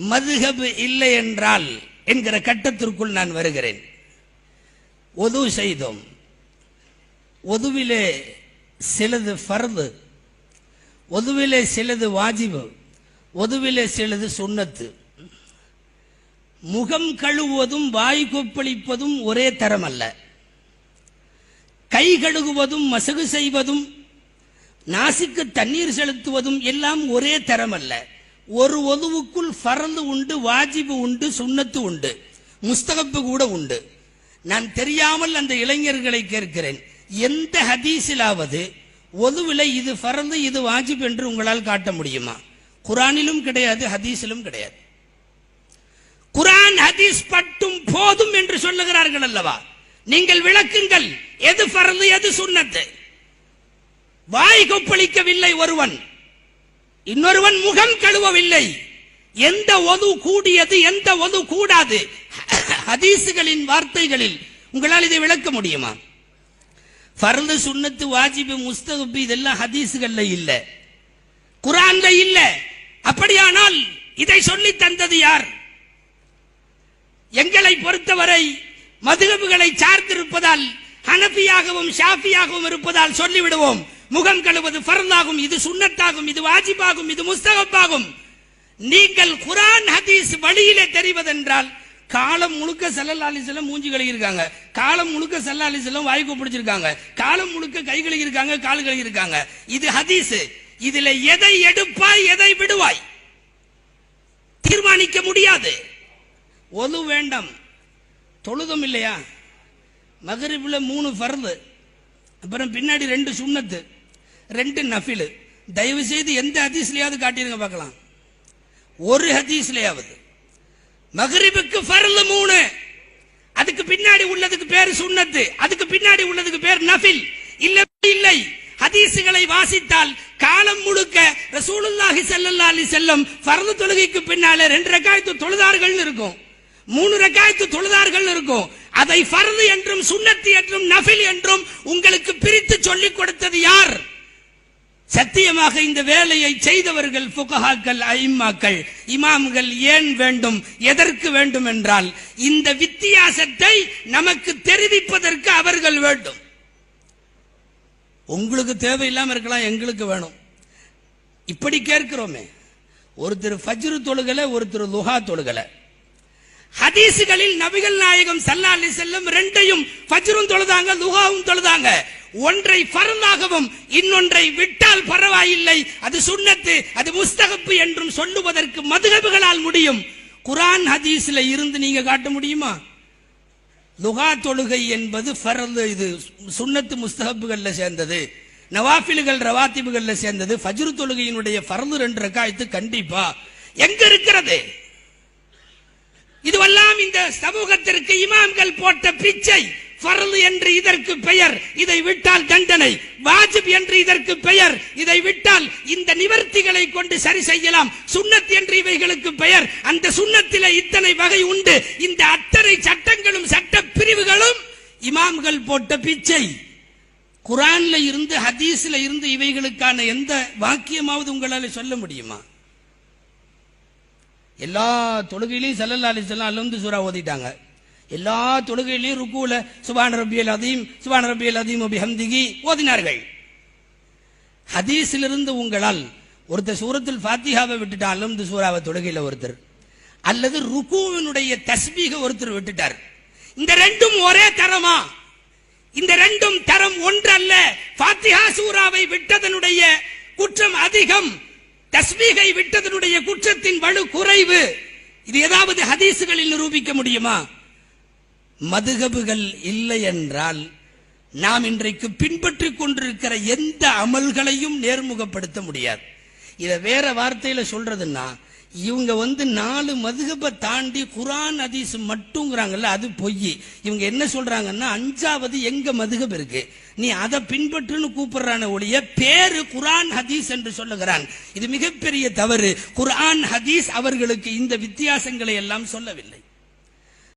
மதுகபு இல்லை என்றால் என்கிற கட்டத்திற்குள் நான் வருகிறேன். ஒது செய்தோம். ஒதுவிலே சிலது ஃபர்து. ஒதுவிலே சிலது வாஜிபு. ஒதுவிலே சிலது சுண்ணத்து. முகம் கழுவுவதும் வாய் கொப்பளிப்பதும் ஒரே தரம் அல்ல கை கழுகுவதும் மசகு செய்வதும் நாசிக்கு தண்ணீர் செலுத்துவதும் எல்லாம் ஒரே தரம் அல்ல ஒரு ஒதுவுக்குள் பறந்து உண்டு வாஜிபு உண்டு சுண்ணத்து உண்டு முஸ்தகப்பு கூட உண்டு. நான் தெரியாமல் அந்த இளைஞர்களை கேட்கிறேன். எந்த ஹதீஸிலாவது ஒதுவில இது பறந்து இது வாஜிப் என்று உங்களால் காட்ட முடியுமா? குரானிலும் கிடையாது ஹதீஸிலும் கிடையாது. குரான் ஹதீஸ் பட்டும் போதும் என்று சொல்லுகிறார்கள் அல்லவா? நீங்கள் விளக்குங்கள் எது பறந்து எது சுண்ணத்து? வாய் கொப்பளிக்கவில்லை ஒருவன். இன்னொருவன் முகம் கழுவவில்லை. எந்த ஒது கூடியது எந்த ஒது கூடாது. ஹதீசுகளின் வார்த்தைகளில் உங்களால் இதை விளக்க முடியுமா? ஃபர்து சுண்ணத்து வாஜிபு முஸ்தகுப்பு இதெல்லாம் ஹதீசுகள்ல இல்ல. குரான்ல இல்ல. அப்படியானால் இதை சொல்லி தந்தது யார்? எங்களை பொறுத்தவரை மதுகபுகளை சார்ந்திருப்பதால் ஹனபியாகவும் ஷாஃபியாகவும் இருப்பதால் சொல்லிவிடுவோம். முகம் கழுவது ஃபர்தாகும் இது சுண்ணத்தாகும் இது வாஜிபாகும் இது முஸ்தகப்பாகும். நீங்கள் குரான் ஹதீஸ் வழியிலே தெரிவதென்றால் காலம் முழுக்க சல்லல்லா அலிஸ்லாம் மூஞ்சி கழுகிருக்காங்க காலம் முழுக்க சல்லா அலிஸ்லாம் வாய்க்கு பிடிச்சிருக்காங்க. காலம் முழுக்க கை கழுகிருக்காங்க கால் கழுகிருக்காங்க இது ஹதீஸ். இதுல எதை எடுப்பாய் எதை விடுவாய்? தீர்மானிக்க முடியாது. ஒது வேண்டாம். தொழுதும் இல்லையா? மகரிபில் மூணு ஃபர்து. அப்புறம் பின்னாடி ரெண்டு சுண்ணத்து. ரெண்டு நஃபில். தயவு செய்து எந்த ஹதீஸ்லயாவது காட்டிருங்க பார்க்கலாம். ஒரு ஹதீஸ்லயாவது. மகரிபுக்கு ஃபர்து மூணு. அதுக்கு பின்னாடி உள்ளதுக்கு பேர் சுண்ணத்து அதுக்கு பின்னாடி உள்ளதுக்கு பேர் நஃபில். இல்ல இல்லை. ஹதீசுகளை வாசித்தால் காலம் முழுக்க ரசூலுல்லாஹி ஸல்லல்லாஹு அலைஹி செல்லம் ஃபர்து தொழுகைக்கு பின்னால ரெண்டு ரக்காயத்து தொழுதார்கள் இருக்கும். மூணு ரக்காயத்து தொழுதார்கள் இருக்கும். அதை ஃபர்து என்றும் சுண்ணத்து என்றும் நஃபில் என்றும் உங்களுக்கு பிரித்து சொல்லிக் கொடுத்தது யார்? சத்தியமாக இந்த வேலையை செய்தவர்கள் புகஹாக்கள் ஐம்மாக்கள் இமாம்கள் ஏன் வேண்டும் எதற்கு வேண்டும் என்றால் இந்த வித்தியாசத்தை நமக்கு தெரிவிப்பதற்கு அவர்கள் வேண்டும். உங்களுக்கு தேவையில்லாம இருக்கலாம் எங்களுக்கு வேணும். இப்படி கேட்கிறோமே. ஒருத்தர் ஃபஜ்ரு தொழுகலை ஒருத்தர் லுஹா தொழுகலை. ஹதீசுகளில் நபிகள் நாயகம் சல்லா அலி செல்லும் ரெண்டையும் ஃபஜ்ரும் தொழுதாங்க லுஹாவும் தொழுதாங்க. ஒன்றை ஃபர்தாகவும் இன்னொன்றை விட்டால் பரவாயில்லை. அது சுண்ணத்து அது முஸ்தகப்பு என்றும் சொல்லுவதற்கு மதுகபுகளால் முடியும். குரான் ஹதீஸ்ல இருந்து நீங்க காட்ட முடியுமா? லுகா தொழுகை என்பது ஃபரது இது சுன்னத்து முஸ்தகப்புகள்ல சேர்ந்தது. நவாஃபில்கள் ரவாத்திபுகள்ல சேர்ந்தது. ஃபஜ்ரு தொழுகையினுடைய ஃபரது ரெண்டு ரக்காயத்து கண்டிப்பா. எங்க இருக்கிறது? இதுவெல்லாம் இந்த சமூகத்திற்கு இமாம்கள் போட்ட பிச்சை. ஃபர்து என்று இதற்கு பெயர். இதை விட்டால் தண்டனை. வாஜிப் என்று இதற்கு பெயர். இதை விட்டால் இந்த நிவர்த்திகளை கொண்டு சரி செய்யலாம். சுண்ணத் என்று இவைகளுக்கு பெயர். அந்த சுண்ணத்தில் இத்தனை வகை உண்டு. இந்த அத்தனை சட்டங்களும் சட்ட பிரிவுகளும் இமாம்கள் போட்ட பிச்சை. குரான்ல இருந்து ஹதீஸ்ல இருந்து இவைகளுக்கான எந்த வாக்கியமாவது உங்களால சொல்ல முடியுமா? எல்லா தொழுகையிலையும் சல்லல்லா அலிஸ்லாம் அல்லந்து சூரா ஓதிட்டாங்க. எல்லா தொழுகையிலையும் ருக்குல சுபான ரபியல் அதீம் சுபான ரபியல் அதீம் ஹம்திகி ஓதினார்கள். ஹதீஸிலிருந்து உங்களால் ஒருத்தர் சூரத்தில் ஃபாத்திஹாவை விட்டுட்டான் அல்லந்து சூறாவை தொழுகையில் ஒருத்தர். அல்லது ருக்குவினுடைய தஸ்பீக ஒருத்தர் விட்டுட்டார். இந்த ரெண்டும் ஒரே தரமா? இந்த ரெண்டும் தரம் ஒன்றல்ல. ஃபாத்திஹா சூறாவை விட்டதனுடைய குற்றம் அதிகம். தஸ்மீகை விட்டதனுடைய குற்றத்தின் வலு குறைவு. இது ஏதாவது ஹதீசுகளில் நிரூபிக்க முடியுமா? மதுகபுகள் இல்லை என்றால் நாம் இன்றைக்கு பின்பற்றிக் கொண்டிருக்கிற எந்த அமல்களையும் நேர்முகப்படுத்த முடியாது. இதை வேற வார்த்தையில சொல்றதுன்னா இவங்க வந்து நாலு மதுகப்பை தாண்டி குரான் ஹதீஸ் மட்டுங்கிறாங்கல்ல அது பொய். இவங்க என்ன சொல்றாங்கன்னா அஞ்சாவது எங்க மதுகப் இருக்கு? நீ அதை பின்பற்றுன்னு கூப்பிடுறான ஒழிய பேரு குரான் ஹதீஸ் என்று சொல்லுகிறான். இது மிகப்பெரிய தவறு. குரான் ஹதீஸ் அவர்களுக்கு இந்த வித்தியாசங்களை எல்லாம் சொல்லவில்லை.